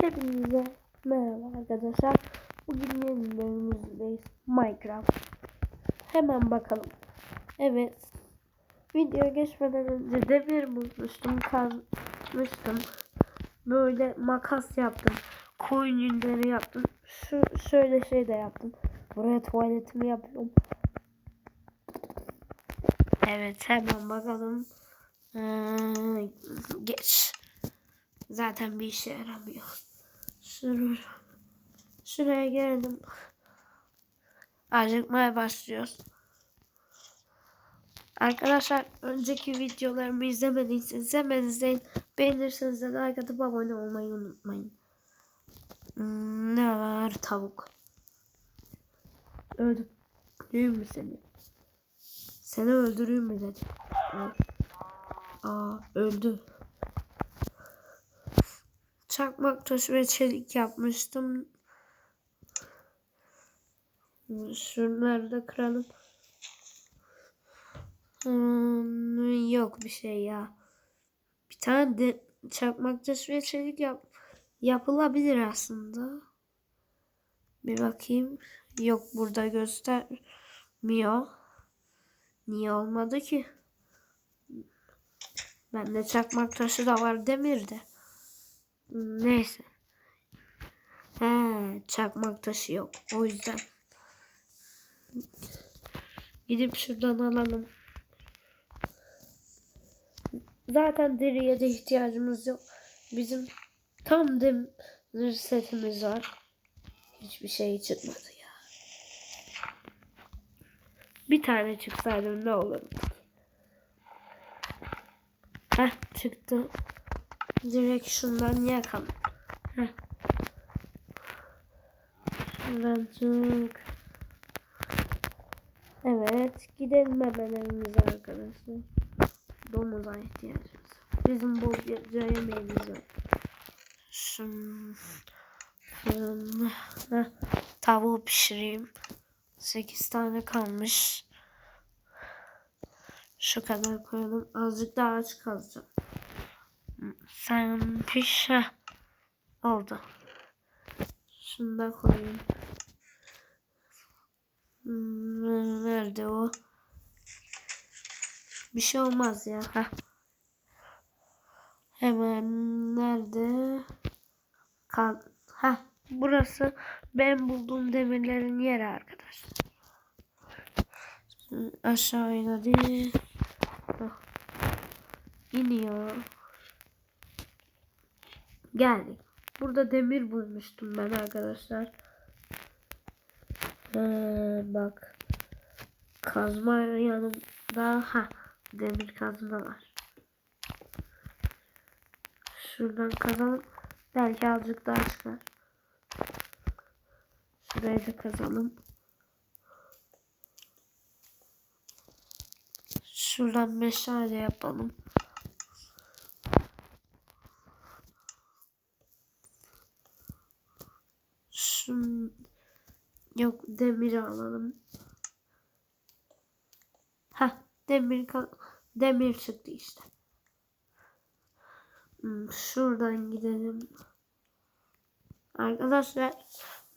Hepinize merhaba arkadaşlar. Bugün yeni bölümümüzdeyiz. Minecraft. Hemen bakalım. Evet. Videoya geçmeden önce demir bulmuştum. Kazmıştım. Böyle makas yaptım. Koyun yünleri yaptım. Şu şöyle şey de yaptım. Buraya tuvaletimi yapıyorum. Evet hemen bakalım. Ee, geç. Zaten bir işe yaramıyor. Şur şuraya geldim. Acıkmaya başlıyoruz. Arkadaşlar önceki videolarımı izlemediyseniz hemen izleyin. Beğenirseniz de like atıp abone olmayı unutmayın. Hmm, ne var tavuk. Öldüreyim mi seni? Seni öldüreyim mi dedi. Aa öldü. Çakmak taşı ve çelik yapmıştım. Şunları da kıralım. Hmm, yok bir şey ya. Bir tane de çakmak taşı ve çelik yap yapılabilir aslında. Bir bakayım. Yok burada göstermiyor. Niye olmadı ki? Bende çakmak taşı da var demirde. Neyse. He, çakmak taşı yok. O yüzden. Gidip şuradan alalım. Zaten deriye de ihtiyacımız yok. Bizim tam demir setimiz var. Hiçbir şey çıkmadı ya. Bir tane çıksaydı ne olurdu? Heh çıktı. Direkt şundan yakalım. Heh. Şuradan çık. Evet. Gidelim hemen evimize arkadaşlar. Domuza ihtiyacımız. Bizim bolca yemeğimiz var. Şun. Tavuğu pişireyim. 8 tane kalmış. Şu kadar koyalım. Azıcık daha aç kalacağım. Heh. Oldu. Şunu da koyayım. Nerede o? Bir şey olmaz ya. Heh. Hemen nerede? Kal. Heh. Burası ben bulduğum demirlerin yeri arkadaşlar. Aşağı in hadi. Heh. İniyor. Geldik. Burada demir bulmuştum ben arkadaşlar. Ee, bak. Kazma yanımda. Ha, demir kazma var. Şuradan kazalım. Belki azıcık daha çıkar. Şurayı da kazalım. Şuradan meşale yapalım. Şun yok demir alalım. Ha demir demir çıktı işte. Hmm, şuradan gidelim. Arkadaşlar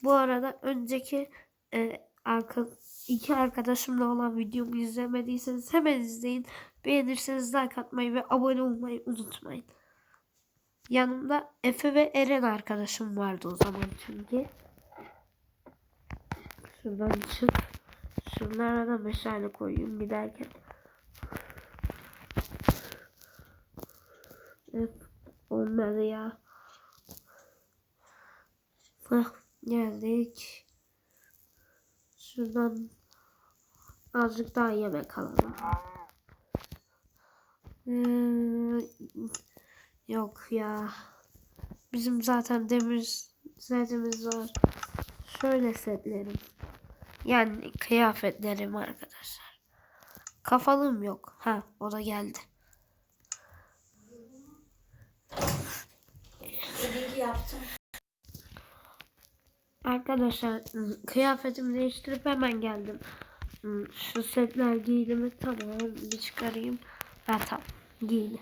bu arada önceki e, arka, iki arkadaşımla olan videomu izlemediyseniz hemen izleyin. Beğenirseniz like atmayı ve abone olmayı unutmayın. Yanımda Efe ve Eren arkadaşım vardı o zaman çünkü. Şuradan çık. Şunlara da meşale koyayım giderken. Evet, olmadı ya. Hah, geldik. Şuradan azıcık daha yemek alalım. Ee, yok ya. Bizim zaten demir setimiz var. Şöyle setlerim. Yani kıyafetlerim arkadaşlar. Kafalım yok. Ha o da geldi. Dediği yaptım. Arkadaşlar kıyafetimi değiştirip hemen geldim. Şu setler giydim tamam bir çıkarayım. Ha tamam giydim.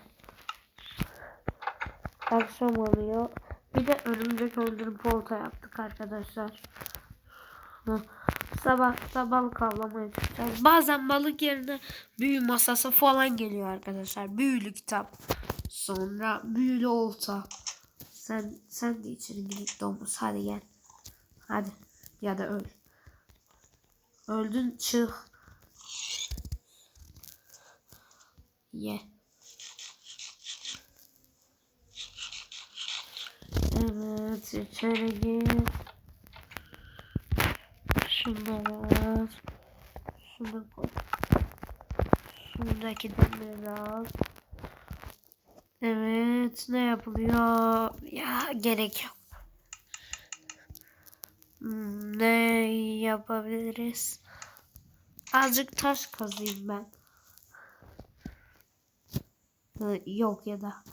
Akşam oluyor. Bir de örümcek öldürüp olta yaptık arkadaşlar. Hı. Sabah da balık avlamaya çıkacağız. Bazen balık yerine büyü masası falan geliyor arkadaşlar. Büyülü kitap. Sonra büyülü olta. Sen sen de içeri gidip domuz. Hadi gel. Hadi. Ya da öl. Öldün çık. Ye. Evet içeri gir. Şunları al. Şunu koy. Al. Evet ne yapılıyor? Ya gerek yok. Hmm, Ne yapabiliriz? Azıcık taş kazayım ben. Yok ya da.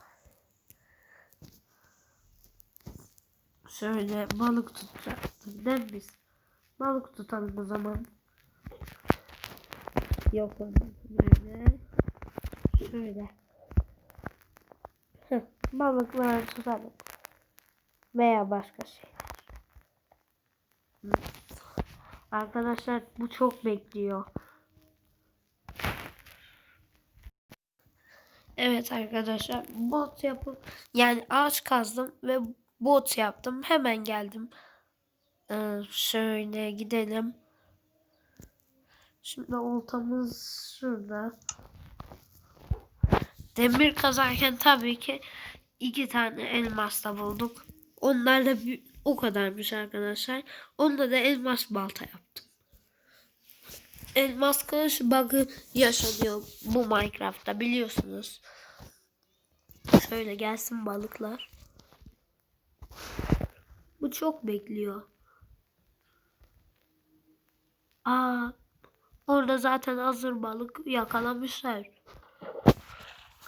Şöyle balık tutacaktık değil mi biz? Balık tutalım o zaman. Yok böyle. Şöyle. Heh, tutalım. Veya başka şeyler. Arkadaşlar bu çok bekliyor. Evet arkadaşlar bot yapıp yani ağaç kazdım ve bot yaptım. Hemen geldim. Ee, şöyle gidelim. Şimdi oltamız şurada. Demir kazarken tabii ki iki tane elmas da bulduk. Onlar da o kadarmış arkadaşlar. Onda da elmas balta yaptım. Elmas kılıç bug'ı yaşanıyor bu Minecraft'ta biliyorsunuz. Şöyle gelsin balıklar. Bu çok bekliyor. Aa, orada zaten hazır balık yakalamışlar.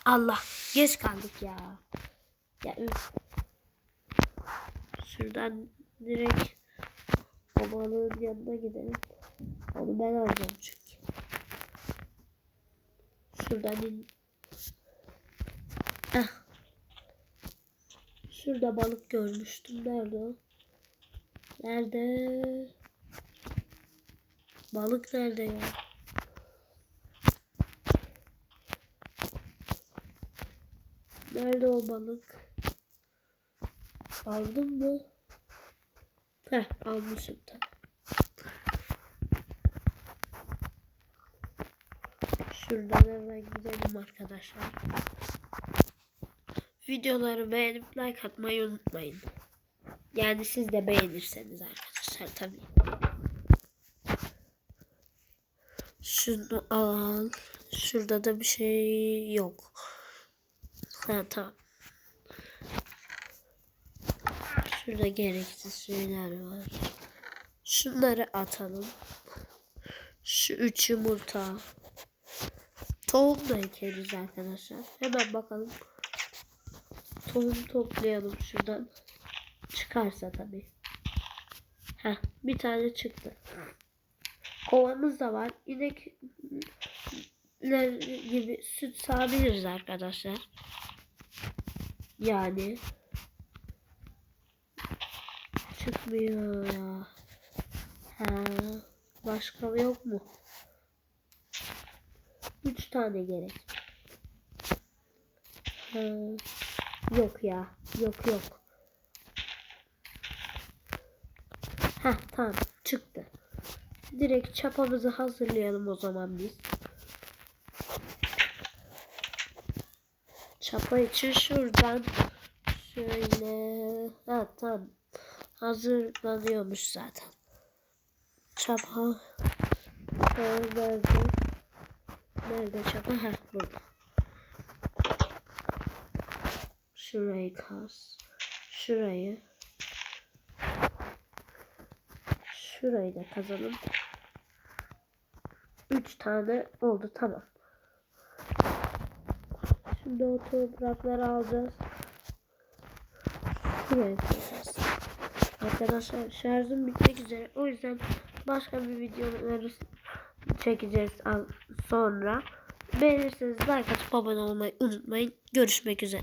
Allah, geç kaldık ya. Ya. Şuradan direkt o balığın yanına gidelim. Onu ben alacağım çünkü. Şuradan in. Eh. Şurada balık görmüştüm. Nerede o? Nerede? Balık nerede ya? Nerede o balık? Aldın mı? Heh almışım tamam. Şuradan hemen gidelim arkadaşlar. Videoları beğenip like atmayı unutmayın. Yani siz de beğenirseniz arkadaşlar tabii. Şunu al. Şurada da bir şey yok. Ha tamam. Şurada gereksiz şeyler var. Şunları atalım. Şu üç yumurta. Tohum da ekeriz arkadaşlar. Hemen bakalım. Tohum toplayalım şuradan. Çıkarsa tabii. Heh, bir tane çıktı. Kovamız da var. İnekler gibi süt sağabiliriz arkadaşlar. Yani çıkmıyor ya. Ha, başka yok mu? Üç tane gerek. Ha, yok ya. Yok yok. Heh tamam çıktı. Direkt çapamızı hazırlayalım o zaman biz. Çapa için şuradan şöyle ha tamam hazırlanıyormuş zaten. Çapa Ha, nerede? Nerede çapa? Heh burada. Şurayı kaz. Şurayı. Şurayı da kazalım. Üç tane oldu tamam. Şimdi o toprakları alacağız. Arkadaşlar şarjım bitmek üzere. O yüzden başka bir videoları çekeceğiz sonra. Beğenirseniz like atıp abone olmayı unutmayın. Görüşmek üzere.